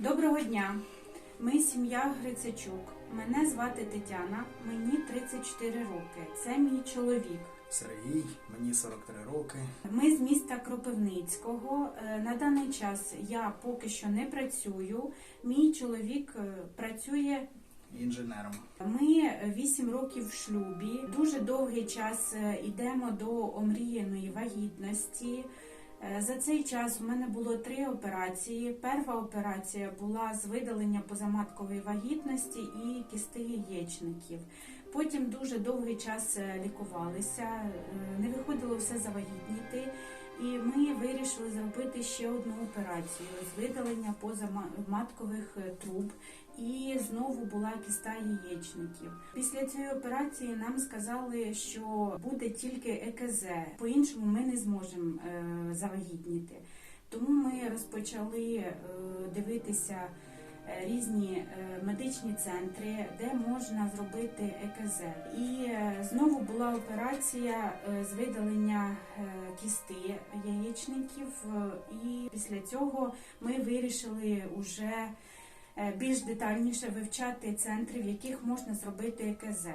Доброго дня! Ми сім'я Грицячук. Мене звати Тетяна, мені 34 роки. Це мій чоловік. Сергій, мені 43 роки. Ми з міста Кропивницького. Е, На даний час я поки що не працюю. Мій чоловік е, працює. Інженером. Ми 8 років в шлюбі. Дуже довгий час е, йдемо до омріяної вагітності. Е, За цей час у мене було три операції. Перша операція була з видалення позаматкової вагітності і кісти яєчників. Потім дуже довгий час е, лікувалися, е, не виходило все завагітніти. І ми вирішили зробити ще одну операцію з видалення позаматкових е, труб. І знову була кіста яєчників. Після цієї операції нам сказали, що буде тільки ЕКЗ. По-іншому ми не зможемо е, завагітніти. Тому ми розпочали е, дивитися різні е, медичні центри, де можна зробити ЕКЗ. І е, знову була операція е, з видалення е, кісти яєчників. е, І після цього ми вирішили уже е, більш детальніше вивчати центри, в яких можна зробити ЕКЗ.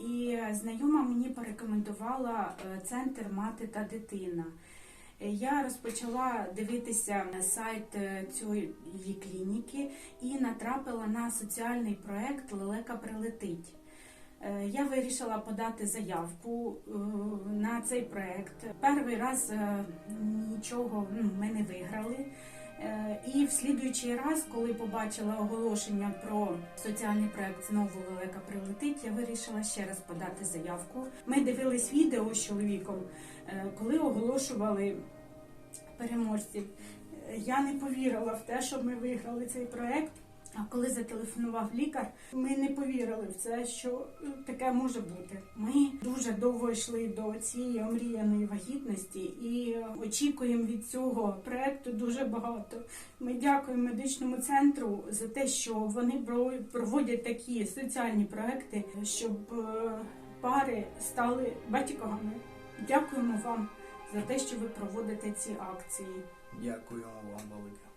І е, знайома мені порекомендувала е, центр мати та дитина. Я розпочала дивитися сайт е, цієї клініки і натрапила на соціальний проект Лелека прилетить. Е, Я вирішила подати заявку е, на цей проект. Перший раз нічого ну, ми не виграли. Е, І в слідуючий раз, коли побачила оголошення про соціальний проект знову лелека прилетить, я вирішила ще раз подати заявку. Ми дивились відео з чоловіком, е, коли оголошували переможців. Е, Я не повірила в те, що ми виграли цей проект. А коли зателефонував лікар, ми не повірили в це, що е, таке може бути. Ми дуже довго йшли до цієї омріяної вагітності і е, очікуємо від цього проекту дуже багато. Ми дякуємо медичному центру за те, що вони проводять такі соціальні проекти, щоб е, пари стали батьками. Дякуємо вам за те, що ви проводите ці акції. Дякуємо вам велике.